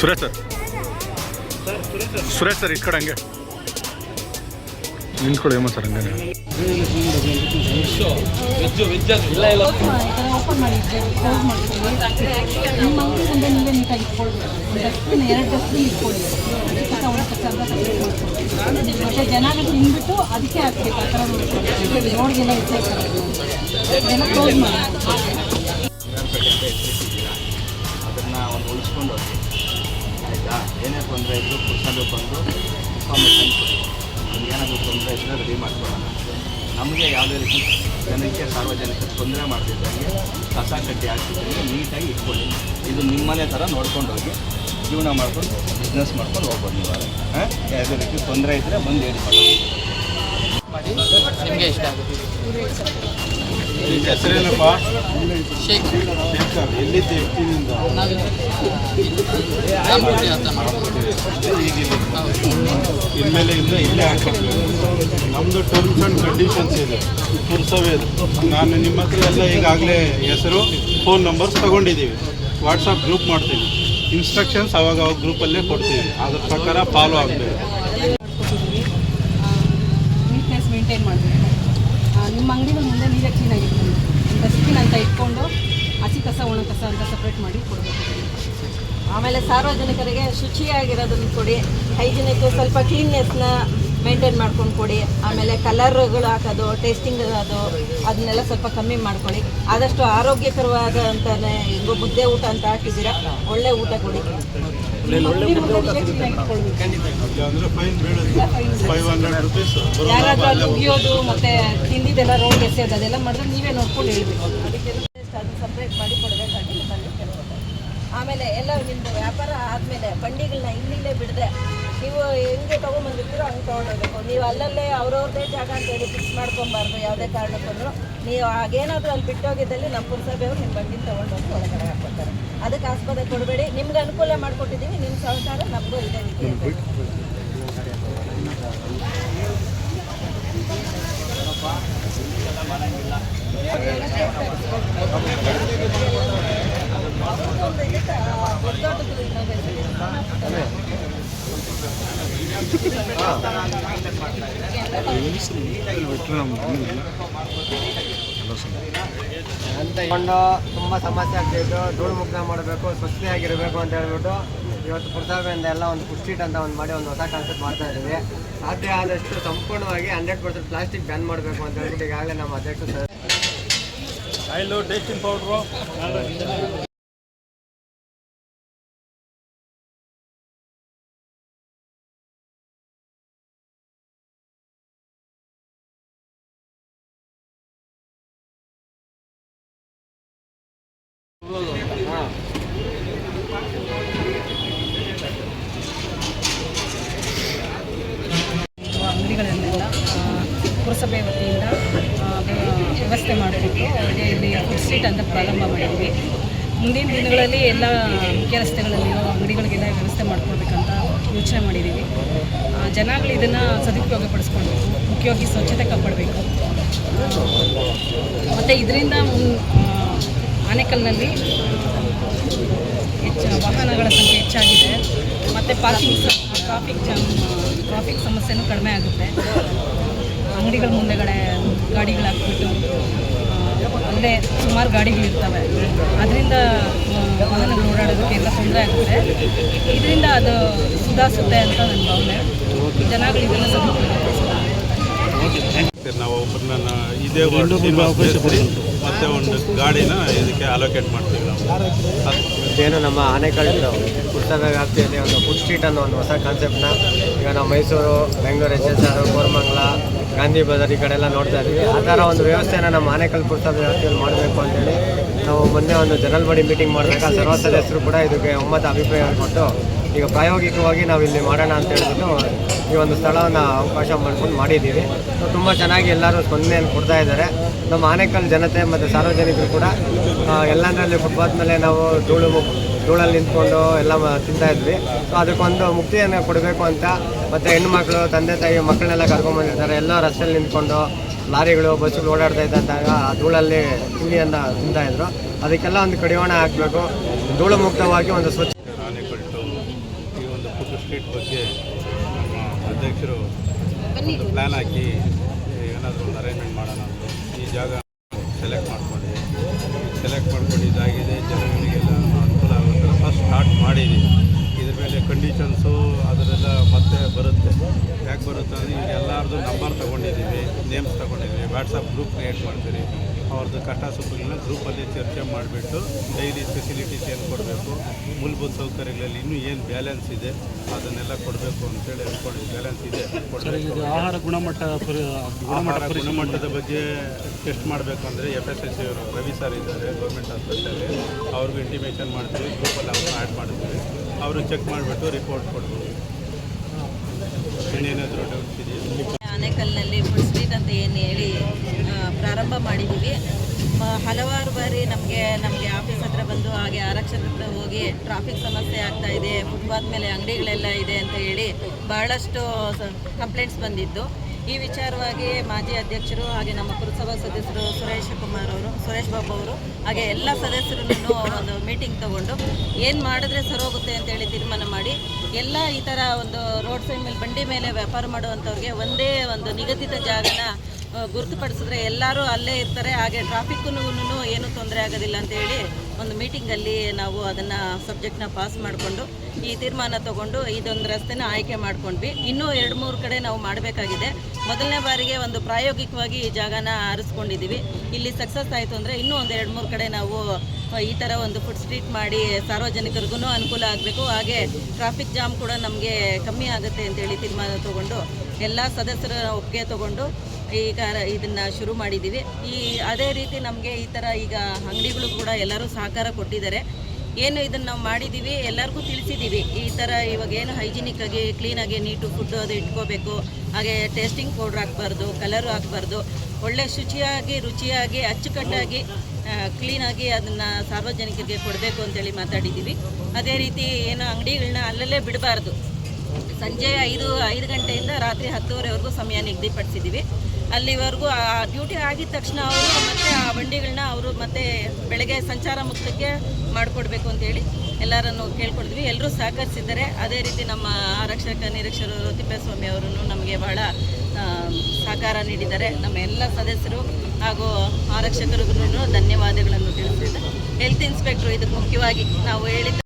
Suresh sir. Suresh sir ಈ ಕಡೆ ಹಂಗೆ. ನಿಂತ್ಕೊಳ್ಳಿ ಅಮ್ಮ ಸರ್ ಹಂಗೆ ಓಪನ್ ಮಾಡಿ ಕ್ಲೋಸ್ ಮಾಡ್ಕೊಳ್ಳಿ ನಿಮ್ಮ ಅಂಗಡಿ ಮುಂದೆ ನೀವೇ ನೀಟಾಗಿ ಇಟ್ಕೊಳ್ಳಿ. ಡಸ್ಟ್ಬಿನ್ ಎರಡು ಡಸ್ಟ್ಬಿನ್ ಇಟ್ಕೊಳ್ಳಿ. ಮತ್ತೆ ತಿಂದ್ಬಿಟ್ಟು ಅದಕ್ಕೆ ಹಾಕ್ಬೇಕು ಆ ಥರ ನೋಡ್ಕೊಳ್ಳಿ ರೋಡ್ಗೆಲ್ಲ ಎಚ್ಚರಿಕೆ ಅದೆಲ್ಲ ಕ್ಲೋಸ್ ಮಾಡಿ. ಅದನ್ನು ಒಂದು ಉಳಿಸ್ಕೊಂಡು ಹೋಗಿ. ಆಯಿತಾ? ಏನೇ ತೊಂದರೆ ಇದ್ದರೂ ಬಂದು ಇನ್ಫಾರ್ಮೇಷನ್ ಕೊಡಿ. ಏನಾದರೂ ತೊಂದರೆ ಇದ್ದರೆ ರೆಡಿ ಮಾಡ್ಕೊಳ್ಳೋಣ. ನಮಗೆ ಯಾವುದೇ ರೀತಿ ಜನಕ್ಕೆ ಸಾರ್ವಜನಿಕ ತೊಂದರೆ ಮಾಡದಿದ್ದಂಗೆ ಕಸ ಕಡ್ಡಿ ಹಾಕಿದ್ದಂಗೆ ನೀಟಾಗಿ ಇಟ್ಕೊಳ್ಳಿ. ಇದು ನಿಮ್ಮನೆ ಥರ ನೋಡ್ಕೊಂಡು ಹೋಗಿ ಜೀವನ ಮಾಡ್ಕೊಂಡು ಬಿಸ್ನೆಸ್ ಮಾಡ್ಕೊಂಡು ಹೋಗ್ಬೋದು ನೀವು ಯಾವುದೇ ರೀತಿ ತೊಂದರೆ ಇದ್ದರೆ ಬಂದು ಹೇಳಿ ಮಾಡಿ ನಿಮಗೆ ಇಷ್ಟ ಆಗುತ್ತೆ. ಹೆಸರೇನಪ್ಪ? ಶೇಖ್ ಎಲ್ಲಿದ್ದೆ ಎಷ್ಟಿನಿಂದ ನಾವು ರಾಮಕೋಟಿ ಅಂತ ಮಾಡ್ತೀವಿ ಇನ್ಮೇಲೆ ಇಂದ ಇಲ್ಲೇ ಆಗ್ತೀನಿ ನಮ್ಮದು ಟರ್ಮ್ಸ್ ಅಂಡ್ ಕಂಡೀಷನ್ಸ್ ಇದೆ. ಪುರಸಭೆದು ನಾನು ನಿಮ್ಮ ಹತ್ರ ಎಲ್ಲ ಈಗಾಗಲೇ ಹೆಸರು ಫೋನ್ ನಂಬರ್ಸ್ ತಗೊಂಡಿದ್ದೀವಿ. ವಾಟ್ಸಪ್ ಗ್ರೂಪ್ ಮಾಡ್ತೀನಿ ಇನ್ಸ್ಟ್ರಕ್ಷನ್ಸ್ ಅವಾಗ ಅವಾಗ ಗ್ರೂಪಲ್ಲೇ ಕೊಡ್ತೀವಿ. ಅದ್ರ ಪ್ರಕಾರ ಫಾಲೋ ಆಗಬೇಕು ಕೊಟ್ಟಿದ್ದೀವಿ ನೀಟ್ನೆಸ್ ಮೇಂಟೈನ್ ಮಾಡಬೇಕು ನಿಮ್ಮ ಅಂಗಡಿಗಳ ಮುಂದೆ ನೀರೇ ಕ್ಲೀನಾಗಿ ಇಟ್ಕೊಂಡು ಡಸ್ಟ್ಬಿನ್ ಅಂತ ಇಟ್ಕೊಂಡು ಹಸಿ ಕಸ, ಒಣ ಕಸ ಅಂತ ಸಪ್ರೇಟ್ ಮಾಡಿ ಕೊಡಬೇಕು. ಆಮೇಲೆ ಸಾರ್ವಜನಿಕರಿಗೆ ಶುಚಿಯಾಗಿರೋದನ್ನು ಕೊಡಿ. ಹೈಜಿನಿಕ್ ಸ್ವಲ್ಪ ಕ್ಲೀನ್ನೆಸ್ನ ಮೇಂಟೈನ್ ಮಾಡ್ಕೊಂಡು ಕೊಡಿ. ಆಮೇಲೆ ಕಲರ್ಗಳು ಹಾಕೋದು ಟೇಸ್ಟಿಂಗ್ ಅದು, ಅದನ್ನೆಲ್ಲ ಸ್ವಲ್ಪ ಕಮ್ಮಿ ಮಾಡ್ಕೊಳ್ಳಿ. ಆದಷ್ಟು ಆರೋಗ್ಯಕರವಾದ ಅಂತಾನೆ ಈಗ ಮುದ್ದೆ ಊಟ ಅಂತ ಹಾಕಿದ್ದೀರಾ, ಒಳ್ಳೆ ಊಟ ಕೊಡಿ. ಯಾರಾದ್ರೂ ಉಗಿಯೋದು ಮತ್ತೆ ತಿಂದಿದ್ದೆಲ್ಲ ರೋಡ್ ಎಸೆಯೋದು ಅದೆಲ್ಲ ಮಾಡಿದ್ರೆ ನೀವೇ ನೋಡ್ಕೊಂಡು ಹೇಳ್ಬೇಕು. ಅದಕ್ಕೆ ಅದು ಸಪ್ರೇಟ್ ಮಾಡಿ ಕೊಡಬೇಕಾಗಿ ನಿಮ್ಮಲ್ಲಿ ಕೇಳ್ಕೊತಾರೆ ಆಮೇಲೆ ಎಲ್ಲ ನಿಮ್ದು ವ್ಯಾಪಾರ ಆದಮೇಲೆ ಬಂಡಿಗಳನ್ನ ಇಲ್ಲಿಲ್ಲೇ ಬಿಡದೆ ಹೆಂಗೆ ತೊಗೊಂಬಂದಿರ್ತೀರೋ ಹಂಗೆ ತೊಗೊಂಡೋಗ್ಬೇಕು. ನೀವು ಅಲ್ಲಲ್ಲೇ ಅವ್ರವ್ರದೇ ಜಾಗ ಅಂತೇಳಿ ಫಿಕ್ಸ್ ಮಾಡ್ಕೊಬಾರ್ದು, ಯಾವುದೇ ಕಾರಣಕ್ಕಂದ್ರೂ ನೀವು ಆಗೇನಾದರೂ ಅಲ್ಲಿ ಬಿಟ್ಟೋಗಿದ್ದಲ್ಲಿ ನಮ್ಮ ಪುರಸಭೆಯವರು ನಿಮ್ಮ ಬಂಡಿನ ತೊಗೊಂಡೋಗಿ ಒಳಗಡೆ ಹಾಕ್ಕೊಡ್ತಾರೆ. ಅದಕ್ಕೆ ಆಸ್ಪದ ಕೊಡಬೇಡಿ. ನಿಮ್ಗೆ ಅನುಕೂಲ ಮಾಡಿಕೊಟ್ಟಿದ್ದೀವಿ ನಿಮ್ಮ ಸಹಕಾರ ನಮಗೂ ಇದೇ ರೀತಿ. ಒಂದು ಇದಕ್ಕೆ ದೊಡ್ಡದು ಇನ್ನೊಂದು ಹೆಸರು. ಅಂತ ಕೊಂಡು ತುಂಬ ಸಮಸ್ಯೆ ಆಗ್ತಿತ್ತು ಧೂಳು ಮುಕ್ತ ಮಾಡಬೇಕು ಸ್ವಚ್ಛತೆಯಾಗಿರಬೇಕು ಅಂತ ಹೇಳ್ಬಿಟ್ಟು ಇವತ್ತು ಪುರಸಭೆಯಿಂದ ಎಲ್ಲ ಒಂದು ಪುಷ್ಟಿಟ್ ಅಂತ ಒಂದು ಮಾಡಿ ಒಂದು ಹೊಸ ಕಾನ್ಸೆಪ್ಟ್ ಮಾಡ್ತಾ ಇದ್ದೀವಿ. ಸಾಧ್ಯ ಆದಷ್ಟು ಸಂಪೂರ್ಣವಾಗಿ ಹಂಡ್ರೆಡ್ ಪರ್ಸೆಂಟ್ ಪ್ಲಾಸ್ಟಿಕ್ ಬ್ಯಾನ್ ಮಾಡಬೇಕು ಅಂತ ಹೇಳ್ಬಿಟ್ಟು ಈಗಾಗಲೇ ನಮ್ಮ ಅಧ್ಯಕ್ಷ ಸರ್ ಆಯಿಲು ಟೇಸ್ಟಿಂಗ್ ಪೌಡ್ರು ಅಂಗಡಿಗಳನ್ನೆಲ್ಲ ಪುರಸಭೆ ವತಿಯಿಂದ ವ್ಯವಸ್ಥೆ ಮಾಡಿಬಿಟ್ಟು ಅವರಿಗೆ ಇಲ್ಲಿ ಫುಡ್ ಸ್ಟ್ರೀಟ್ ಅಂತ ಪ್ರಾರಂಭ ಮಾಡಿದ್ವಿ. ಮುಂದಿನ ದಿನಗಳಲ್ಲಿ ಎಲ್ಲ ಮುಖ್ಯ ರಸ್ತೆಗಳಲ್ಲಿರೋ ಅಂಗಡಿಗಳಿಗೆಲ್ಲ ವ್ಯವಸ್ಥೆ ಮಾಡ್ಕೊಡ್ಬೇಕಂತ ಯೋಚನೆ ಮಾಡಿದ್ದೀವಿ. ಜನಗಳು ಇದನ್ನು ಸದುಪಯೋಗ ಪಡಿಸ್ಕೊಳ್ಬೇಕು ಮುಖ್ಯವಾಗಿ ಸ್ವಚ್ಛತೆ ಕಾಪಾಡಬೇಕು. ಮತ್ತು ಇದರಿಂದ ಆನೆಕಲ್ನಲ್ಲಿ ಹೆಚ್ಚು ವಾಹನಗಳ ಸಂಖ್ಯೆ ಹೆಚ್ಚಾಗಿದೆ. ಮತ್ತು ಪಾರ್ಕಿಂಗ್ ಟ್ರಾಫಿಕ್ ಜಾಮ್ ಟ್ರಾಫಿಕ್ ಸಮಸ್ಯೆನೂ ಕಡಿಮೆ ಆಗುತ್ತೆ. ಅಂಗಡಿಗಳ ಮುಂದೆಗಡೆ ಗಾಡಿಗಳಾಕ್ಬಿಟ್ಟು ಹಾಕ್ಬಿಟ್ಟು ಅಲ್ಲೇ ಸುಮಾರು ಗಾಡಿಗಳಿರ್ತವೆ ಅದರಿಂದ ವಾಹನಗಳು ಓಡಾಡೋದಕ್ಕೆ ಎಲ್ಲ ತೊಂದರೆ ಆಗುತ್ತೆ. ಇದರಿಂದ ಅದು ಸುಧಾರಿಸುತ್ತೆ ಅಂತ ನನ್ನ ಭಾವನೆ. ಜನಗಳು ಇದನ್ನು ಸದುಪಯೋಗಪಡಿಸ್ತಾರೆ ನಾವು ಒಬ್ಬರನ್ನ ಇದೇ ವಾರ್ಡ್ ಮತ್ತೆ ಒಂದು ಗಾಡಿನ ಇದಕ್ಕೆ ಅಲೋಕೇಟ್ ಮಾಡ್ತೀವಿ ನಾವು. ಏನು ನಮ್ಮ ಆನೆಕಲ್ ಪುಸ್ತಕ ವ್ಯಾಪ್ತಿಯಲ್ಲಿ ಒಂದು ಫುಡ್ ಸ್ಟ್ರೀಟ್ ಅನ್ನೋ ಒಂದು ಹೊಸ ಕಾನ್ಸೆಪ್ಟ್ನ ಈಗ ನಾವು Mysuru Bengaluru H S R Koramangala Gandhi Bazaar ಈ ಕಡೆ ಎಲ್ಲ ನೋಡ್ತಾ ಇದ್ದೀವಿ. ಆ ಥರ ಒಂದು ವ್ಯವಸ್ಥೆನ ನಮ್ಮ ಆನೆಕಲ್ ಪುಸ್ತಕ ವ್ಯಾಪ್ತಿಯಲ್ಲಿ ಮಾಡಬೇಕು ಅಂತೇಳಿ ನಾವು ಮೊನ್ನೆ ಒಂದು ಜನರಲ್ ಬಾಡಿ ಮೀಟಿಂಗ್ ಮಾಡಿದಾಗ ಸರ್ವ ಸದಸ್ಯರು ಕೂಡ ಇದಕ್ಕೆ ಒಮ್ಮತ ಅಭಿಪ್ರಾಯ ಕೊಟ್ಟು ಈಗ ಪ್ರಾಯೋಗಿಕವಾಗಿ ನಾವು ಇಲ್ಲಿ ಮಾಡೋಣ ಅಂತ ಹೇಳ್ಬಿಟ್ಟು ಈ ಒಂದು ಸ್ಥಳವನ್ನು ಅವಕಾಶ ಮಾಡ್ಕೊಂಡು ಮಾಡಿದ್ದೀವಿ. ತುಂಬ ಚೆನ್ನಾಗಿ ಎಲ್ಲರೂ ಸ್ಪಂದನೆಯನ್ನು ಕೊಡ್ತಾ ಇದ್ದಾರೆ. ನಮ್ಮ ಆನೇಕಲ್ ಜನತೆ ಮತ್ತು ಸಾರ್ವಜನಿಕರು ಕೂಡ ಎಲ್ಲದರಲ್ಲಿ ಫುಟ್ಪಾತ್ ಮೇಲೆ ನಾವು ಧೂಳು ಧೂಳಲ್ಲಿ ನಿಂತ್ಕೊಂಡು ಎಲ್ಲ ತಿಂತಾ ಇದ್ವಿ. ಸೊ, ಅದಕ್ಕೊಂದು ಮುಕ್ತಿಯನ್ನು ಕೊಡಬೇಕು ಅಂತ ಮತ್ತು ಹೆಣ್ಮಕ್ಳು, ತಂದೆ, ತಾಯಿ, ಮಕ್ಕಳನ್ನೆಲ್ಲ ಕರ್ಕೊಂಬಂದಿರ್ತಾರೆ ಎಲ್ಲ ರಸ್ತೆಯಲ್ಲಿ ನಿಂತ್ಕೊಂಡು ಲಾರಿಗಳು, ಬಸ್ಸುಗಳು ಓಡಾಡ್ತಾ ಇದ್ದಾಗ ಆ ಧೂಳಲ್ಲಿ ತಿಂಡಿಯನ್ನು ತಿಂತಾಯಿದ್ರು ಅದಕ್ಕೆಲ್ಲ ಒಂದು ಕಡಿವಾಣ ಹಾಕಬೇಕು. ಧೂಳು ಮುಕ್ತವಾಗಿ ಒಂದು ಸ್ವಚ್ಛ ಒಂದು ಬಗ್ಗೆ ನಮ್ಮ ಅಧ್ಯಕ್ಷರು ಒಂದು ಪ್ಲ್ಯಾನ್ ಹಾಕಿ ಏನಾದರೂ ಒಂದು ಅರೇಂಜ್ಮೆಂಟ್ ಮಾಡೋಣ ಅಂತ ಈ ಜಾಗ ಸೆಲೆಕ್ಟ್ ಮಾಡ್ಕೊಂಡ್ವಿ ಸೆಲೆಕ್ಟ್ ಮಾಡ್ಕೊಂಡು ಇದಾಗಿದೆ ಜನಗಳಿಗೆಲ್ಲ ಅನುಕೂಲ ಆಗುತ್ತೆ ಫಸ್ಟ್ ಸ್ಟಾರ್ಟ್ ಮಾಡಿದ್ದೀವಿ ಇದ್ರ ಮೇಲೆ ಕಂಡೀಷನ್ಸು ಅದರೆಲ್ಲ ಮತ್ತೆ ಬರುತ್ತೆ. ಯಾಕೆ ಬರುತ್ತೆ ಅಂದರೆ ಈಗ ಎಲ್ಲರದ್ದು ನಂಬರ್ ತೊಗೊಂಡಿದ್ದೀವಿ ನೇಮ್ಸ್ ತೊಗೊಂಡಿದ್ದೀವಿ ವಾಟ್ಸಪ್ ಗ್ರೂಪ್ ಕ್ರಿಯೇಟ್ ಮಾಡ್ತೀವಿ ಅವ್ರದ್ದು ಕಷ್ಟ ಸುಖಗಳನ್ನ ಗ್ರೂಪಲ್ಲಿ ಚರ್ಚೆ ಮಾಡಿಬಿಟ್ಟು ಡೈಲಿ ಫೆಸಿಲಿಟೀಸ್ ಏನು ಕೊಡಬೇಕು ಮೂಲಭೂತ ಸೌಕರ್ಯಗಳಲ್ಲಿ ಇನ್ನೂ ಏನು ಬ್ಯಾಲೆನ್ಸ್ ಇದೆ ಅದನ್ನೆಲ್ಲ ಕೊಡಬೇಕು ಅಂತೇಳಿ ಅಂದ್ಕೊಂಡು ಬ್ಯಾಲೆನ್ಸ್ ಇದೆ. ಆಹಾರ ಗುಣಮಟ್ಟ ಆಹಾರ ಗುಣಮಟ್ಟದ ಬಗ್ಗೆ ಟೆಸ್ಟ್ ಮಾಡಬೇಕು ಅಂದರೆ ಎಫ್ ಎಸ್ ಎಸ್ ಸಿ ಅವರು ರವಿ ಸರ್ ಇದ್ದಾರೆ ಗೌರ್ಮೆಂಟ್ ಆಸ್ಪತ್ರೆಯಲ್ಲಿ ಅವ್ರಿಗೆ ಇಂಟಿಮೇಷನ್ ಮಾಡ್ತೀವಿ ಗ್ರೂಪಲ್ಲಿ ಅವ್ರನ್ನ ಆ್ಯಡ್ ಮಾಡ್ತೀವಿ. ಅವರು ಚೆಕ್ ಮಾಡಿಬಿಟ್ಟು ರಿಪೋರ್ಟ್ ಕೊಡ್ಬೋದು. ಇನ್ನೇನಾದರೂ ಡೌಟ್ಸ್ ಇದೆಯಾ? ಆನೆಕಲ್ನಲ್ಲಿ ಫುಡ್ ಸ್ಟ್ರೀಟ್ ಅಂತ ಏನು ಹೇಳಿ ಪ್ರಾರಂಭ ಮಾಡಿದ್ದೀವಿ ಹಲವಾರು ಬಾರಿ ನಮಗೆ ನಮಗೆ ಆಫೀಸ್ ಹತ್ರ ಬಂದು ಹಾಗೆ ಆರಕ್ಷಕ ಹತ್ರ ಹೋಗಿ ಟ್ರಾಫಿಕ್ ಸಮಸ್ಯೆ ಆಗ್ತಾ ಇದೆ ಫುಟ್ಪಾತ್ ಮೇಲೆ ಅಂಗಡಿಗಳೆಲ್ಲ ಇದೆ ಅಂತ ಹೇಳಿ ಬಹಳಷ್ಟು ಕಂಪ್ಲೇಂಟ್ಸ್ ಬಂದಿದ್ದು. ಈ ವಿಚಾರವಾಗಿ ಮಾಜಿ ಅಧ್ಯಕ್ಷರು ಹಾಗೆ ನಮ್ಮ ಪುರಸಭಾ ಸದಸ್ಯರು ಸುರೇಶ್ ಕುಮಾರ್ ಅವರು, ಸುರೇಶ್ ಬಾಬು ಅವರು ಹಾಗೆ ಎಲ್ಲ ಸದಸ್ಯರನ್ನು ಒಂದು ಮೀಟಿಂಗ್ ತಗೊಂಡು ಏನು ಮಾಡಿದ್ರೆ ಸರೋಗುತ್ತೆ ಅಂತೇಳಿ ತೀರ್ಮಾನ ಮಾಡಿ, ಎಲ್ಲ ಈ ಥರ ಒಂದು ರೋಡ್ ಸೈಡ್ ಮೇಲೆ ಬಂಡಿ ಮೇಲೆ ವ್ಯಾಪಾರ ಮಾಡುವಂಥವ್ರಿಗೆ ಒಂದೇ ಒಂದು ನಿಗದಿತ ಜಾಗನ ಗುರುತುಪಡಿಸಿದ್ರೆ ಎಲ್ಲರೂ ಅಲ್ಲೇ ಇರ್ತಾರೆ. ಹಾಗೆ ಟ್ರಾಫಿಕ್ಗೂ ಏನು ತೊಂದರೆ ಆಗೋದಿಲ್ಲ ಅಂತ ಹೇಳಿ ಒಂದು ಮೀಟಿಂಗಲ್ಲಿ ನಾವು ಅದನ್ನು ಸಬ್ಜೆಕ್ಟ್ನ ಪಾಸ್ ಮಾಡಿಕೊಂಡು ಈ ತೀರ್ಮಾನ ತಗೊಂಡು ಇದೊಂದು ರಸ್ತೆನ ಆಯ್ಕೆ ಮಾಡ್ಕೊಂಡ್ವಿ. ಇನ್ನೂ ಎರಡು ಮೂರು ಕಡೆ ನಾವು ಮಾಡಬೇಕಾಗಿದೆ. ಮೊದಲನೇ ಬಾರಿಗೆ ಒಂದು ಪ್ರಾಯೋಗಿಕವಾಗಿ ಈ ಜಾಗನ ಆರಿಸ್ಕೊಂಡಿದ್ದೀವಿ ಇಲ್ಲಿ ಸಕ್ಸಸ್ ಆಯಿತು ಅಂದರೆ ಇನ್ನೂ ಒಂದು ಎರಡು ಮೂರು ಕಡೆ ನಾವು ಈ ಥರ ಒಂದು ಫುಡ್ ಸ್ಟ್ರೀಟ್ ಮಾಡಿ ಸಾರ್ವಜನಿಕರಿಗೂ ಅನುಕೂಲ ಆಗಬೇಕು. ಹಾಗೆ ಟ್ರಾಫಿಕ್ ಜಾಮ್ ಕೂಡ ನಮಗೆ ಕಮ್ಮಿ ಆಗುತ್ತೆ ಅಂತೇಳಿ ತೀರ್ಮಾನ ತಗೊಂಡು ಎಲ್ಲ ಸದಸ್ಯರ ಒಪ್ಪಿಗೆ ತಗೊಂಡು ಈಗ ಇದನ್ನು ಶುರು ಮಾಡಿದ್ದೀವಿ ಈ ಅದೇ ರೀತಿ ನಮಗೆ ಈ ಥರ ಈಗ ಅಂಗಡಿಗಳು ಕೂಡ ಎಲ್ಲರೂ ಸಹಕಾರ ಕೊಟ್ಟಿದ್ದಾರೆ. ಏನು ಇದನ್ನು ನಾವು ಮಾಡಿದ್ದೀವಿ ಎಲ್ಲರಿಗೂ ತಿಳಿಸಿದ್ದೀವಿ ಈ ಥರ ಇವಾಗ ಏನು ಹೈಜಿನಿಕ್ ಆಗಿ ಕ್ಲೀನಾಗಿ ನೀಟು ಫುಡ್ಡು ಅದು ಇಟ್ಕೋಬೇಕು. ಹಾಗೆ ಟೇಸ್ಟಿಂಗ್ ಪೌಡ್ರ್ ಹಾಕ್ಬಾರ್ದು ಕಲರು ಹಾಕ್ಬಾರ್ದು. ಒಳ್ಳೆ ಶುಚಿಯಾಗಿ, ರುಚಿಯಾಗಿ, ಅಚ್ಚುಕಟ್ಟಾಗಿ ಕ್ಲೀನಾಗಿ ಅದನ್ನು ಸಾರ್ವಜನಿಕರಿಗೆ ಕೊಡಬೇಕು ಅಂತೇಳಿ ಮಾತಾಡಿದ್ದೀವಿ ಅದೇ ರೀತಿ ಏನು ಅಂಗಡಿಗಳನ್ನ ಅಲ್ಲಲ್ಲೇ ಬಿಡಬಾರ್ದು. ಸಂಜೆ ಐದು ಐದು ಗಂಟೆಯಿಂದ ರಾತ್ರಿ ಹತ್ತುವರೆವರೆಗೂ ಸಮಯ ನಿಗದಿಪಡಿಸಿದ್ದೀವಿ ಅಲ್ಲಿವರೆಗೂ ಆ ಡ್ಯೂಟಿ ಆಗಿದ ತಕ್ಷಣ ಅವರು ಮತ್ತೆ ಆ ಬಂಡಿಗಳನ್ನ ಅವರು ಮತ್ತೆ ಬೆಳಗ್ಗೆ ಸಂಚಾರ ಮುಕ್ತಕ್ಕೆ ಮಾಡಿಕೊಡ್ಬೇಕು ಅಂತೇಳಿ ಎಲ್ಲರನ್ನು ಕೇಳ್ಕೊಡ್ತೀವಿ ಎಲ್ಲರೂ ಸಹಕರಿಸಿದ್ದಾರೆ. ಅದೇ ರೀತಿ ನಮ್ಮ ಆರಕ್ಷಕ ನಿರೀಕ್ಷರು ತಿಪ್ಪೇಸ್ವಾಮಿ ಅವರು ನಮಗೆ ಬಹಳ ಸಹಕಾರ ನೀಡಿದ್ದಾರೆ. ನಮ್ಮ ಎಲ್ಲ ಸದಸ್ಯರು ಹಾಗೂ ಆರಕ್ಷಕರಿಗೂ ಧನ್ಯವಾದಗಳನ್ನು ತಿಳಿಸಿದ್ದಾರೆ ಹೆಲ್ತ್ ಇನ್ಸ್ಪೆಕ್ಟ್ರು ಇದಕ್ಕೆ ಮುಖ್ಯವಾಗಿ ನಾವು ಹೇಳಿದ